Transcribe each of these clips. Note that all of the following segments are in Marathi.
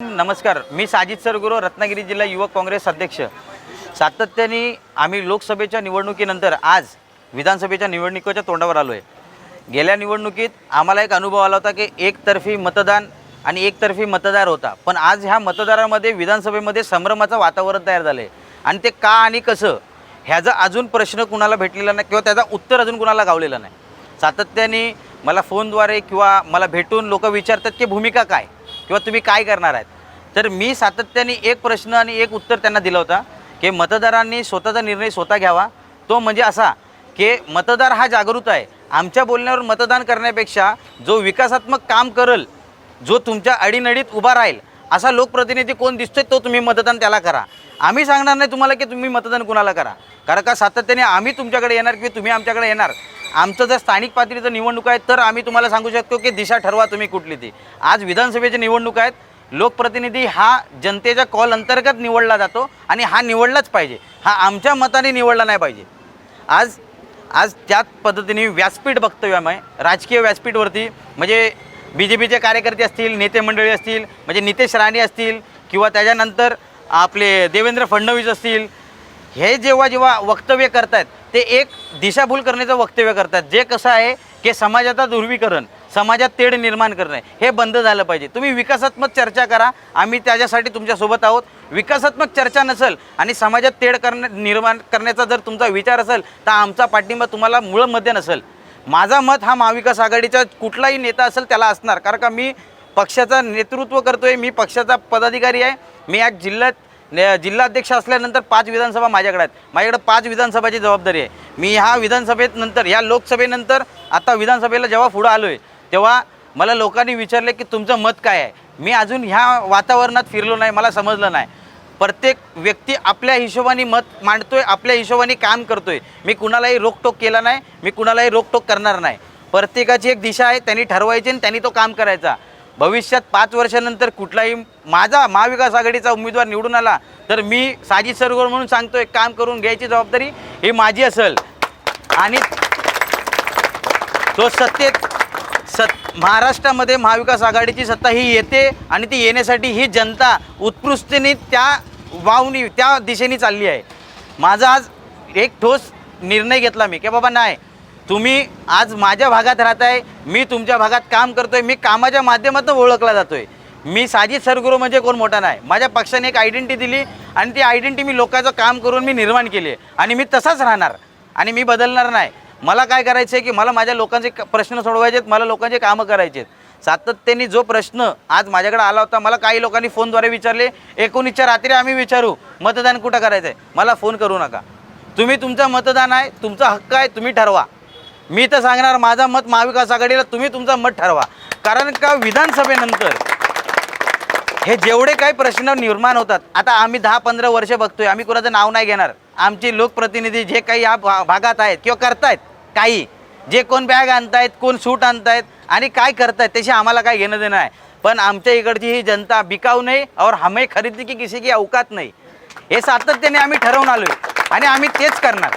नमस्कार मी साजिद सरगुरु रत्नागिरी जिल्हा युवक काँग्रेस अध्यक्ष. सातत्याने आम्ही लोकसभेच्या निवडणुकीनंतर आज विधानसभेच्या निवडणुकीच्या तोंडावर आलो आहे गेल्या निवडणुकीत आम्हाला एक अनुभव आला होता की एकतर्फी मतदान आणि एकतर्फी मतदार होता. पण आज ह्या मतदारामध्ये विधानसभेमध्ये संभ्रमाचं वातावरण तयार झालं आहे आणि ते का आणि कसं ह्याचा अजून प्रश्न कुणाला भेटलेला नाही किंवा त्याचा उत्तर अजून कुणाला गावलेलं नाही. सातत्याने मला फोनद्वारे किंवा मला भेटून लोक विचारतात की भूमिका काय? किंवा तुम्ही काय करणार आहेत? तर मी सातत्याने एक प्रश्न आणि एक उत्तर त्यांना दिलं होता की मतदारांनी स्वतःचा निर्णय स्वतः घ्यावा. तो म्हणजे असा की मतदार हा जागृत आहे. आमच्या बोलण्यावर मतदान करण्यापेक्षा जो विकासात्मक काम करल जो तुमच्या अडीनडीत उभा राहील असा लोकप्रतिनिधी कोण दिसतोय तो तुम्ही मतदान त्याला करा. आम्ही सांगणार नाही तुम्हाला की तुम्ही मतदान कुणाला करा. कारण का सातत्याने आम्ही तुमच्याकडे येणार की तुम्ही आमच्याकडे येणार. आमचं जर स्थानिक पातळीचं निवडणूक आहे तर आम्ही तुम्हाला सांगू शकतो की दिशा ठरवा तुम्ही कुठली ती. आज विधानसभेची निवडणूक आहेत लोकप्रतिनिधी हा जनतेच्या कॉल अंतर्गत निवडला जातो आणि हा निवडलाच पाहिजे. हा आमच्या मताने निवडला नाही पाहिजे. आज आज त्याच पद्धतीने व्यासपीठ बघतोय राजकीय व्यासपीठवरती म्हणजे बी जे पीचे कार्यकर्ते असतील नेते मंडळी असतील म्हणजे नितेश राणे असतील किंवा त्याच्यानंतर आपले देवेंद्र फडणवीस असतील हे जेव्हा जेव्हा वक्तव्य करतात ते एक दिशाभूल करण्याचं वक्तव्य करतात. जे कसं आहे की समाजाचा दुर्वीकरण समाजात तेढ निर्माण करणे हे बंद झालं पाहिजे. तुम्ही विकासात्मक चर्चा करा. आम्ही त्याच्यासाठी तुमच्यासोबत आहोत. विकासात्मक चर्चा नसेल आणि समाजात तेढ करण्या निर्माण करण्याचा जर तुमचा विचार असेल तर आमचा पाठिंबा तुम्हाला मुळमध्ये नसेल. माझा मत हा महाविकास आघाडीचा कुठलाही नेता असेल त्याला असणार. कारण का मी पक्षाचं नेतृत्व करतोय मी पक्षाचा पदाधिकारी आहे. मी आज जिल्ह्यात जिल्हाध्यक्ष असल्यानंतर पाच विधानसभा माझ्याकडे आहेत. माझ्याकडे पाच विधानसभाची जबाबदारी आहे. मी ह्या विधानसभेत नंतर ह्या लोकसभेनंतर आता विधानसभेला जेव्हा पुढं आलो आहे तेव्हा मला लोकांनी विचारले की तुमचं मत काय आहे? मी अजून ह्या वातावरणात फिरलो नाही मला समजलं नाही. प्रत्येक व्यक्ती आपल्या हिशोबाने मत मांडतोय आपल्या हिशोबाने काम करतोय. मी कुणालाही रोकटोक केला नाही मी कुणालाही रोकटोक करणार नाही. प्रत्येकाची एक दिशा आहे त्यांनी ठरवायची आणि त्यांनी तो काम करायचा. भविष्यात पाच वर्षानंतर कुठलाही माझा महाविकास आघाडीचा उमेदवार निवडून आला तर मी साजिद सरगोर म्हणून सांगतो एक काम करून घ्यायची जबाबदारी ही माझी असेल. आणि तो सत्तेत सत महाराष्ट्रामध्ये महाविकास आघाडीची सत्ता ही येते आणि ती येण्यासाठी ही जनता उत्कृष्टेने त्या वावणी त्या दिशेने चालली आहे. माझा आज एक ठोस निर्णय घेतला मी की बाबा नाही तुम्ही आज माझ्या भागात राहताय मी तुमच्या भागात काम करतोय मी कामाच्या माध्यमातून ओळखला जातोय. मी साजिद सरगुरू म्हणजे कोण मोठा नाही. माझ्या पक्षाने एक आयडेंटिटी दिली आणि ती आयडेंटिटी मी लोकांचं काम करून मी निर्माण केली आहे. आणि मी तसाच राहणार आणि मी बदलणार नाही. मला काय करायचं आहे की मला माझ्या लोकांचे क- प्रश्न सोडवायचे आहेत मला लोकांचे कामं करायचे आहेत सातत्याने जो प्रश्न आज माझ्याकडे आला होता मला काही लोकांनी फोनद्वारे विचारले एकोणीसच्या रात्री आम्ही विचारू मतदान कुठं करायचं आहे मला फोन करू नका. तुम्ही तुमचं मतदान आहे तुमचा हक्क आहे तुम्ही ठरवा. मी तर सांगणार माझा मत महाविकास आघाडीला तुम्ही तुमचा मत ठरवा. कारण का विधानसभेनंतर हे जेवढे काही प्रश्न निर्माण होतात आता आम्ही दहा पंधरा वर्ष बघतोय आम्ही कोणाचं नाव नाही घेणार. आमचे लोकप्रतिनिधी जे काही या भा- भागात आहेत किंवा करतायत काही. जे कोण बॅग आणतायत कोण सूट आणतायत आणि काय करतायत त्याशी आम्हाला काय घेणं देणं आहे. पण आमच्या इकडची ही जनता बिकाऊ नाही और हमें खरेदी की किसी की अवकात नाही. हे सातत्याने आम्ही ठरवून आलो आहे आणि आम्ही तेच करणार.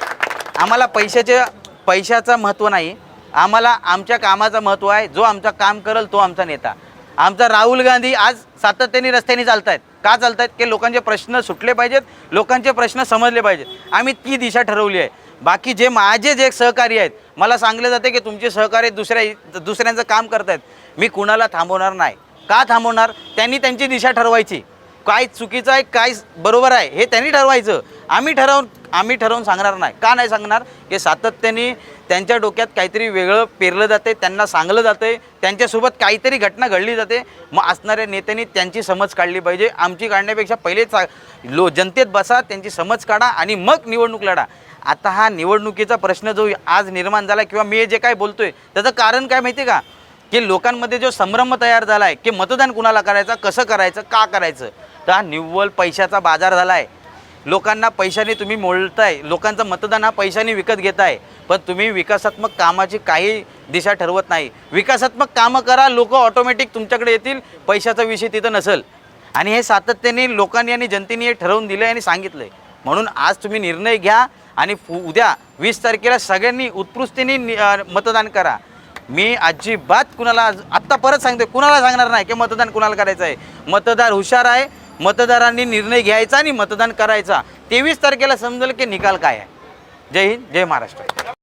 आम्हाला पैशाचे पैशाचं महत्त्व नाही. आम्हाला आमच्या कामाचं महत्त्व आहे. जो आमचा काम करेल तो आमचा नेता. आमचा राहुल गांधी आज सातत्याने रस्त्याने चालत आहेत का चालत आहेत की लोकांचे प्रश्न सुटले पाहिजेत लोकांचे प्रश्न समजले पाहिजेत. आम्ही ती दिशा ठरवली आहे. बाकी जे माझे जे सहकारी आहेत मला सांगले जाते की तुमचे सहकारी दुसऱ्या दुसऱ्यांचं काम करत आहेत मी कुणाला थांबवणार नाही. का थांबवणार? त्यांनी त्यांची दिशा ठरवायची. काय चुकीचं आहे काय बरोबर आहे हे त्यांनी ठरवायचं. आम्ही ठरवून आम्ही ठरवून सांगणार नाही. का नाही सांगणार? की सातत्याने त्यांच्या डोक्यात काहीतरी वेगळं पेरलं जाते त्यांना सांगलं जाते त्यांच्यासोबत काहीतरी घटना घडली जाते. मग असणाऱ्या नेत्यांनी त्यांची समज काढली पाहिजे. आमची काढण्यापेक्षा पहिलेच चा लो जनतेत बसा त्यांची समज काढा आणि मग निवडणूक लढा. आता हा निवडणुकीचा प्रश्न जो आज निर्माण झाला किंवा मी जे काय बोलतोय त्याचं कारण काय माहिती आहे का? की लोकांमध्ये जो संभ्रम तयार झाला आहे की मतदान कुणाला करायचं कसं करायचं का करायचं तर हा निव्वळ पैशाचा बाजार झाला आहे लोकांना पैशाने तुम्ही मोडताय लोकांचं मतदान हा पैशाने विकत घेताय पण तुम्ही विकासात्मक कामाची काही दिशा ठरवत नाही. विकासात्मक कामं करा लोक ऑटोमॅटिक तुमच्याकडे येतील पैशाचा विषय तिथं नसेल. आणि हे सातत्याने लोकांनी आणि जनतेने हे ठरवून दिलं आहे आणि सांगितलं आहे म्हणून आज तुम्ही निर्णय घ्या आणि फु- उद्या वीस तारखेला सगळ्यांनी उत्कृष्टीने नि- मतदान करा. मी अजिबात कुणाला आज- आत्ता परत सांगते कुणाला सांगणार नाही की मतदान कुणाला करायचं आहे? मतदार हुशार आहे मतदारांनी निर्णय घ्यायचा आणि मतदान करायचा. तेवीस तारखेला समजेल की निकाल काय आहे. जय हिंद जय महाराष्ट्र.